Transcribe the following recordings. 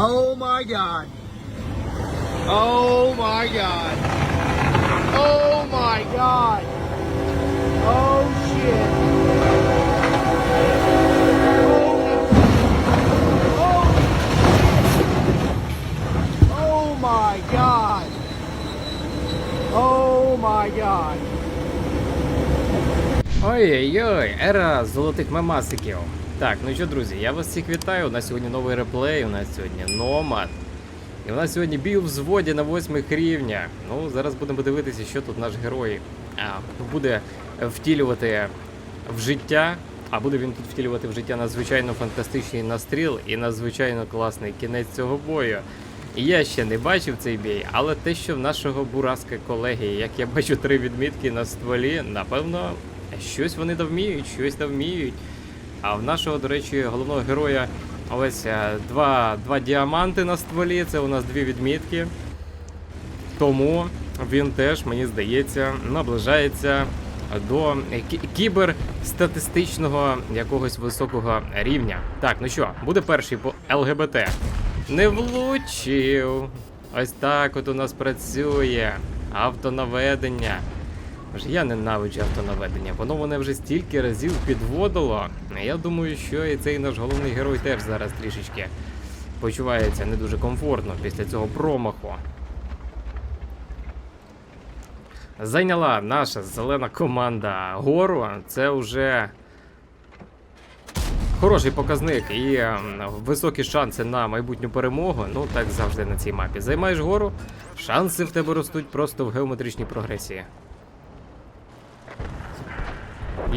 Oh my god. Oh my god. Oh my god. Oh shit. Oh, oh my god. Oh my god. Ой-ой-ой, ера золотих мемасиків. Так, ну що, друзі, я вас всіх вітаю. У нас сьогодні новий реплей, у нас сьогодні Номад. І у нас сьогодні бій у взводі на восьмих рівнях. Ну, зараз будемо дивитися, що тут наш герой буде втілювати в життя. А буде він тут втілювати в життя надзвичайно фантастичний настріл і надзвичайно класний кінець цього бою. І Я ще не бачив цей бій, але те, що в нашого бураска колеги, як я бачу три відмітки на стволі, напевно, щось вони да вміють, щось да вміють. А в нашого, до речі, головного героя ось е, два, два діаманти на стволі, це у нас дві відмітки. Тому він теж, мені здається, наближається до кіберстатистичного якогось високого рівня. Так, ну що, буде перший по ЛГБТ. Не влучив. Ось так от у нас працює автонаведення. Я ненавиджу автонаведення, воно мене вже стільки разів підводило. Я думаю, що і цей наш головний герой теж зараз трішечки почувається не дуже комфортно після цього промаху. Зайняла наша зелена команда гору. Це вже хороший показник і високі шанси на майбутню перемогу. Ну так завжди на цій мапі. Займаєш гору, шанси в тебе ростуть просто в геометричній прогресії.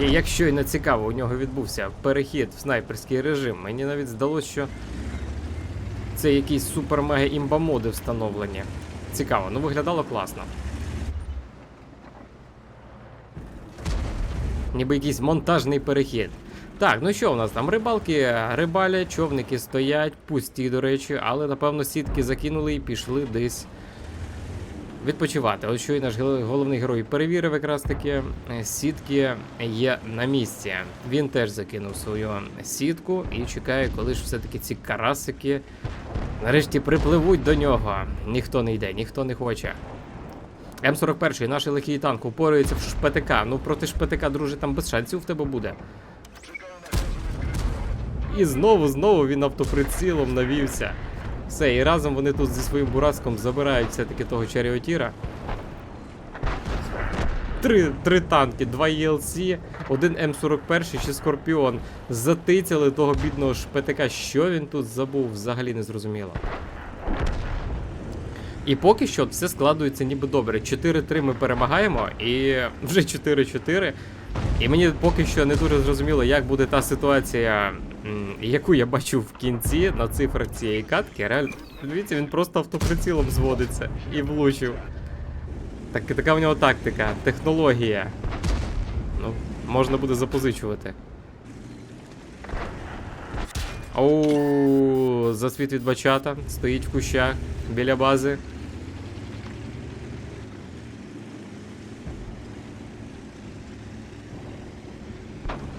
І як щойно цікаво, у нього відбувся перехід в снайперський режим. Мені навіть здалося, що це якісь супер-мега імбамоди встановлені. Цікаво, ну виглядало класно. Ніби якийсь монтажний перехід. Так, ну що у нас там? Рибалки рибалять, човники стоять, пусті, до речі, але напевно сітки закинули і пішли десь відпочивати. Ось що і наш головний герой перевірив якраз таки е, сітки є на місці. Він теж закинув свою сітку і чекає, коли ж все-таки ці карасики нарешті припливуть до нього. Ніхто не йде, ніхто не хоче. М41, наш лихий танк упорюється в шпетика. Ну проти шпетика, друже, там без шансів в тебе буде. І знову, знову він автоприцілом навівся. Все, і разом вони тут зі своїм бураском забирають все-таки того чаріотіра. Три, три танки, два ЄЛС, один М41 ще Скорпіон. Затицяли того бідного шпетика. Що він тут забув, взагалі не зрозуміло. І поки що все складується ніби добре. 4-3 ми перемагаємо, і вже 4-4. І мені поки що не дуже зрозуміло, як буде та ситуація, яку я бачу в кінці на цифрах цієї катки. Реально, дивіться, він просто автоприцілом зводиться і влучив. Так, така в нього тактика, технологія. Ну, можна буде запозичувати. Оу, засвіт від бачата, стоїть в кущах біля бази.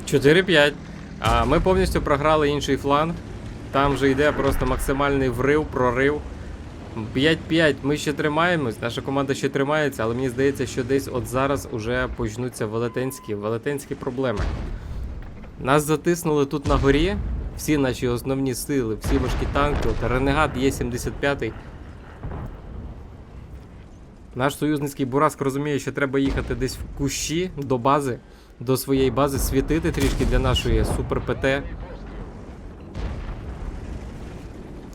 Чотири-п'ять. А ми повністю програли інший фланг. Там вже йде просто максимальний врив, прорив. 5-5, ми ще тримаємось, наша команда ще тримається, але мені здається, що десь от зараз уже почнуться велетенські, велетенські проблеми. Нас затиснули тут на горі, всі наші основні сили, всі важкі танки, от Ренегат є 75 Наш союзницький Бураск розуміє, що треба їхати десь в кущі до бази, до своєї бази, світити трішки для нашої супер ПТ.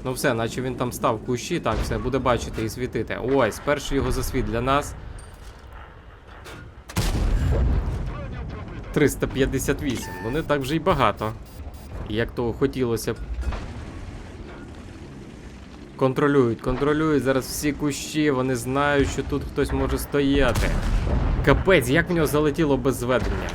Ну все, наче він там став в кущі, так, все, буде бачити і світити. Ось, перший його засвіт для нас. 358. Ну не так вже й багато. Як того хотілося б. Контролюють, контролюють зараз всі кущі, вони знають, що тут хтось може стояти. Капець, як в нього залетіло без зведення.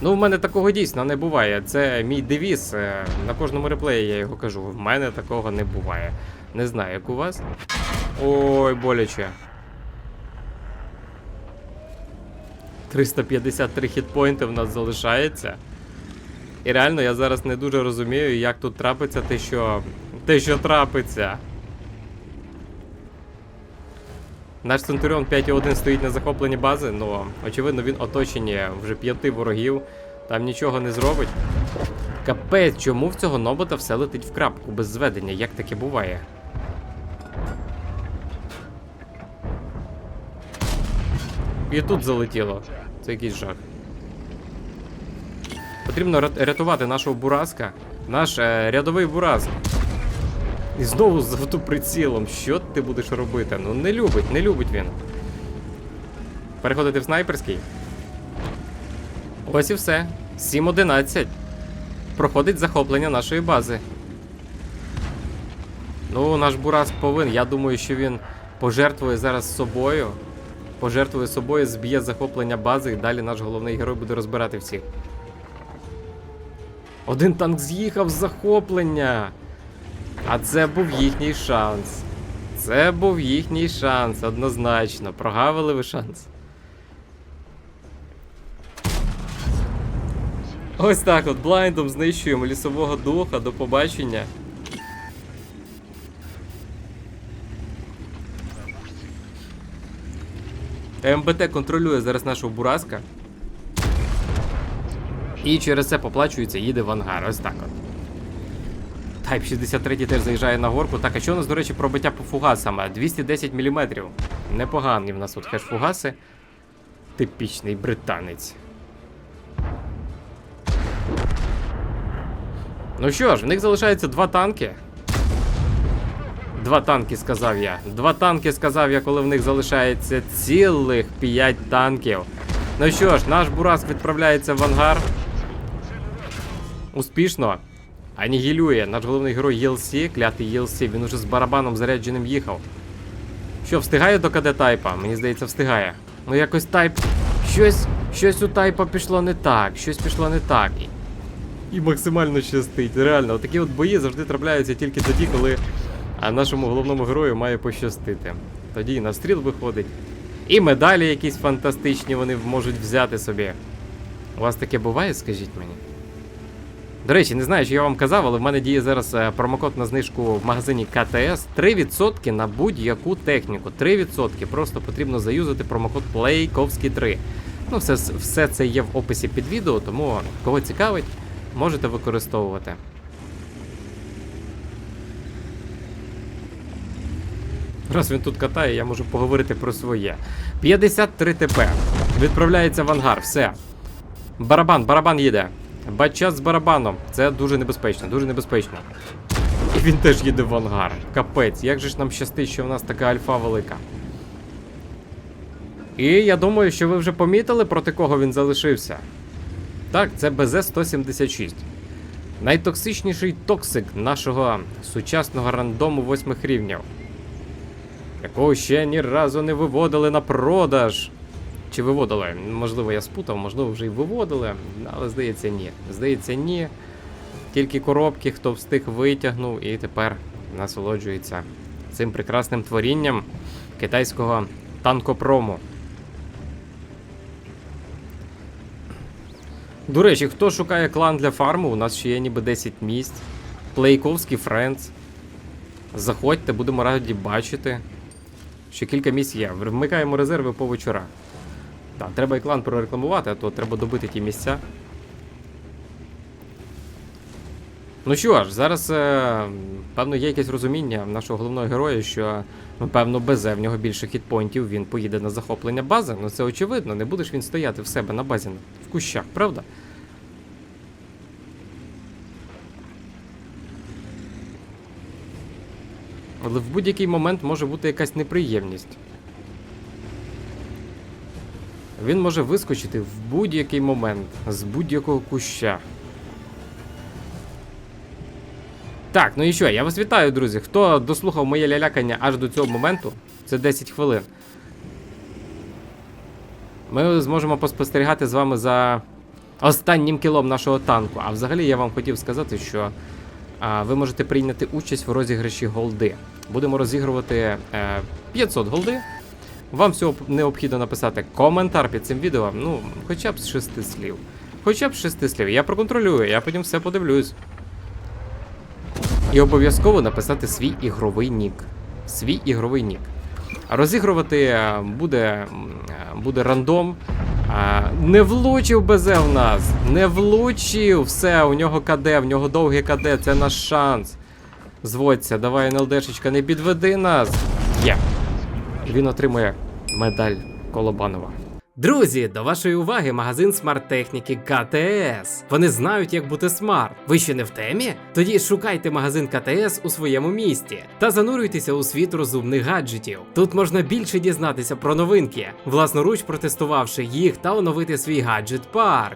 Ну, в мене такого дійсно не буває. Це мій девіз. е, На кожному реплеї я його кажу. В мене такого не буває. Не знаю, як у вас. Ой, боляче. 353 хітпойнти в нас залишається. І реально я зараз не дуже розумію, як тут трапиться те, що те, що трапиться. Наш Центуріон 5.1 стоїть на захопленні бази, ну очевидно він оточені вже п'яти ворогів, там нічого не зробить. Капець, чому в цього нобота все летить в крапку без зведення? Як таке буває? І тут залетіло. Це якийсь жах. Потрібно рят- рятувати нашого бураска. Наш е, рядовий бураск. І знову з автоприцілом. Що ти будеш робити? Ну не любить, не любить він. Переходити в снайперський. Ось і все. 7.11. Проходить захоплення нашої бази. Ну, наш Бураск повинен. Я думаю, що він пожертвує зараз собою. Пожертвує собою, зб'є захоплення бази, і далі наш головний герой буде розбирати всіх. Один танк з'їхав з захоплення. А це був їхній шанс. Це був їхній шанс, однозначно. Прогавили ви шанс. Ось так от блайндом знищуємо лісового духа. До побачення. МБТ контролює зараз нашого бураска. І через це поплачується, їде в ангар. Ось так от. Type 63 теж заїжджає на горку. Так, а що у нас, до речі, пробиття по фугасам? 210 мм. Непогані в нас тут хеш фугаси. Типічний британець. Ну що ж, в них залишається два танки. Два танки, сказав я. Два танки сказав я, коли в них залишається цілих 5 танків. Ну що ж, наш Бураск відправляється в ангар. Успішно. Анігілює наш головний герой ЄЛСі, клятий ЄЛСі, він уже з барабаном зарядженим їхав. Що, встигає до КД тайпа? Мені здається, встигає. Ну якось тайп. Щось. Щось у тайпа пішло не так, щось пішло не так. І, максимально щастить. Реально, такі от бої завжди трапляються тільки тоді, коли нашому головному герою має пощастити. Тоді і на стріл виходить. І медалі якісь фантастичні вони можуть взяти собі. У вас таке буває, скажіть мені? До речі, не знаю, чи я вам казав, але в мене діє зараз е, промокод на знижку в магазині КТС 3% на будь-яку техніку. 3%. Просто потрібно заюзати промокод PLAYKOVSKI3. Ну, все, все це є в описі під відео, тому кого цікавить, можете використовувати. Раз він тут катає, я можу поговорити про своє. 53 ТП. Відправляється в ангар, все. Барабан, барабан їде. Бачат з барабаном. Це дуже небезпечно, дуже небезпечно. І він теж їде в ангар. Капець, як же ж нам щастить, що в нас така альфа велика. І я думаю, що ви вже помітили, проти кого він залишився. Так, це БЗ-176. Найтоксичніший токсик нашого сучасного рандому восьмих рівнів. Якого ще ні разу не виводили на продаж. Чи виводили? Можливо, я спутав, можливо, вже й виводили, але здається, ні. Здається, ні. Тільки коробки, хто встиг витягнув і тепер насолоджується цим прекрасним творінням китайського танкопрому. До речі, хто шукає клан для фарму, у нас ще є ніби 10 місць. Плейковський Френдс. Заходьте, будемо раді бачити. Ще кілька місць є. Вмикаємо резерви по вечорах. Так, треба і клан прорекламувати, а то треба добити ті місця. Ну що ж, зараз, е, певно, є якесь розуміння нашого головного героя, що, ну, певно, без в нього більше хітпойнтів, він поїде на захоплення бази. Ну це очевидно, не будеш він стояти в себе на базі в кущах, правда? Але в будь-який момент може бути якась неприємність. Він може вискочити в будь-який момент з будь-якого куща. Так, ну і що, я вас вітаю, друзі. Хто дослухав моє лялякання аж до цього моменту, це 10 хвилин. Ми зможемо поспостерігати з вами за останнім кілом нашого танку. А взагалі я вам хотів сказати, що а, ви можете прийняти участь в розіграші голди. Будемо розігрувати е, 500 голди. Вам всього необхідно написати коментар під цим відео, ну, хоча б з шести слів. Хоча б з шести слів. Я проконтролюю, я потім все подивлюсь. І обов'язково написати свій ігровий нік. Свій ігровий нік. Розігрувати е, буде, е, буде рандом. Не влучив БЗ в нас. Не влучив. Все, у нього КД, в нього довге КД, це наш шанс. Зводься, давай, НЛДшечка, не підведи нас. Є. Він отримує медаль Колобанова. Друзі, до вашої уваги магазин смарт-техніки КТС. Вони знають, як бути смарт. Ви ще не в темі? Тоді шукайте магазин КТС у своєму місті та занурюйтеся у світ розумних гаджетів. Тут можна більше дізнатися про новинки, власноруч протестувавши їх та оновити свій гаджет парк.